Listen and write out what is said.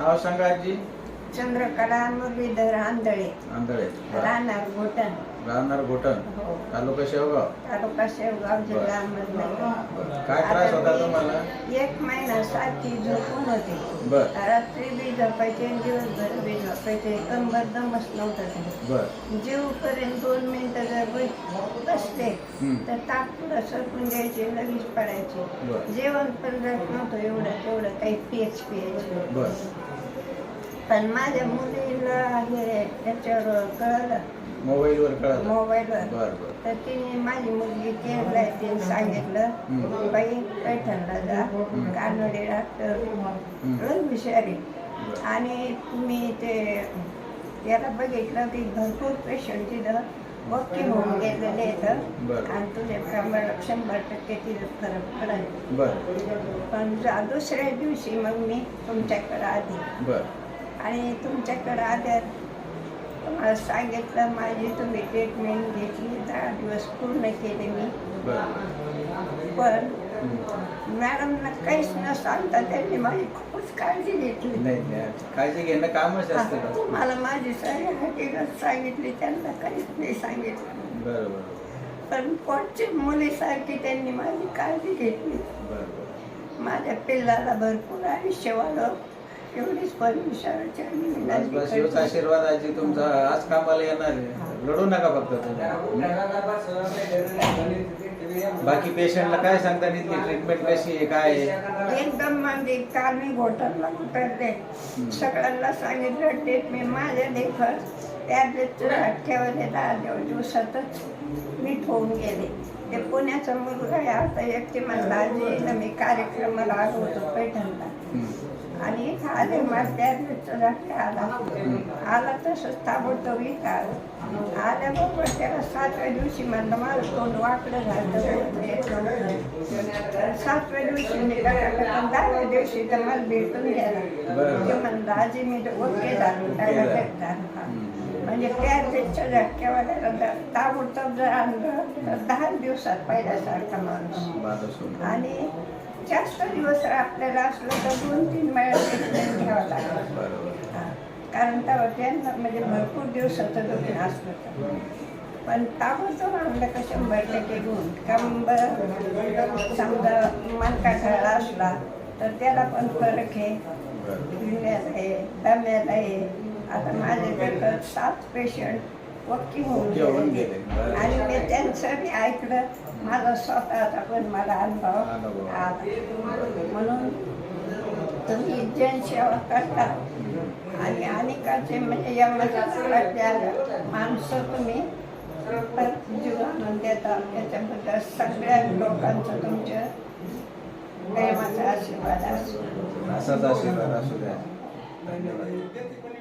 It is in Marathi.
नाव सांगा आजी. चंद्रकला मुरलीधर आंधळे. आंधळे. राहणार घोटण. राहणार घोटण हो. तालुका शेवगाव? तालुका शेवगाव जिल्हा अहमदनगर बरं. काय त्रास होता तुम्हाला? एक महिना सारखी झोपून होते. बर. रात्री बी झोपायचे आणि दिवसभर बी झोपायचे. कंबर दमच नव्हतं बर. जीवपर्यंत दोन मिनिटं जर बसले. तर ताप पुढं सरकून द्यायचे लगेच पडायचे. जेवण पण जात नव्हतं एवढं तेवढं काही पेच प्यायचं बर. पण माझ्या मुलीला हे त्याच्यावर कळलं. मोबाईलवर कळालं मोबाईलवर. बर बर. तर तिने माझी मुलगी केरला तिने सांगितलं. बाई पैठणला जा कानडे डॉक्टर लय हुशारी. आणि तुम्ही ते त्याला बघितलं की भरपूर पेशंट तिथं वकील होऊन गेलेले आहेत. आणि तुझ्या प्रमाणात शंभर टक्के तिथं फरक पडेल. पण दुसऱ्या दिवशी मग मी तुमच्याकडे बर. आणि तुमच्याकडे आल्यात तुम्हाला सांगितलं माझी तुम्ही ट्रीटमेंट घेतली दहा दिवस पूर्ण केले मी. पण. मॅडमना काहीच न सांगता त्यांनी माझी खूपच काळजी घेतली. नाही नाही. काळजी घेणं कामच असतं का तुम्हाला माझी सारी हकीकत सांगितली त्यांना काहीच नाही सांगितलं. बरं बरं पण पोटची मुलीसारखी त्यांनी माझी काळजी घेतली? बरं बरं माझ्या पिल्लाला भरपूर आयुष्य वाढव एवढीच परमेश्वराची आम्ही बस विनंती बस हेच करतो. आशीर्वाद आजी तुमचा. आज कामाला येणार आहे. लढू नका फक्त तुम्ही. बाकी पेशंटला काय सांगता इथली ट्रीटमेंट कशी आहे काय आहे? एकदम म्हणजे काल मी घोटाला उतरले सगळ्यांना सांगितलं डेट मी माझ्या देखत त्या डेटचं ठेवले दहा दिवस दिवसातच मी ठेवून गेले. ते पुण्याचा मुलगा आहे. आता एकटी म्हणला आजी मी कार्यक्रमाला आलो होतो पैठणला. आणि इथं आले झटका आला. आला तसंच ताबडतोब इथं आलं. आल्याबरोबर त्याला सातव्या दिवशी म्हणलं माझं तोंड वाकडं झालं. सातव्या दिवशी मी दहाव्या दिवशी तर मला भेटून गेला. ते म्हणलं आजी मी ओके झालो. झालो. हं. म्हणजे पॅरलेटच्या झटक्यावाल्याला ताबडतोब जर आणलं तर दहा दिवसात पहिल्यासारखा माणूस. आणि जास्त दिवस आपल्याला असलं तर दोन तीन वेळा ट्रीटमेंट घ्यावं हा. कारण तेव्हा त्यांना म्हणजे भरपूर दिवसाचं दुखणं असलं तर पण ताबडतोब आणलं का शंभर टक्के गुण कंबर समजा मनका खेळला असला तर त्याला पण फरक आहे. आहे दम्याला आहे आता माझ्याकडं सात पेशंट वक्की होऊन गेले. गेले. बरं. आणि मी त्यांचं बी ऐकलं. माझा स्वतःचा पण मला अनुभव अनुभव. आला. म्हणून तुम्ही जनसेवा करता. आणि अनेकाचे म्हणजे एवढं माणसं तुम्ही जीवन देता. त्याच्याबद्दल सगळ्या लोकांचं तुमच्या प्रेमाचा आशीर्वाद असो. असाच आशीर्वाद असू द्या. धन्यवाद.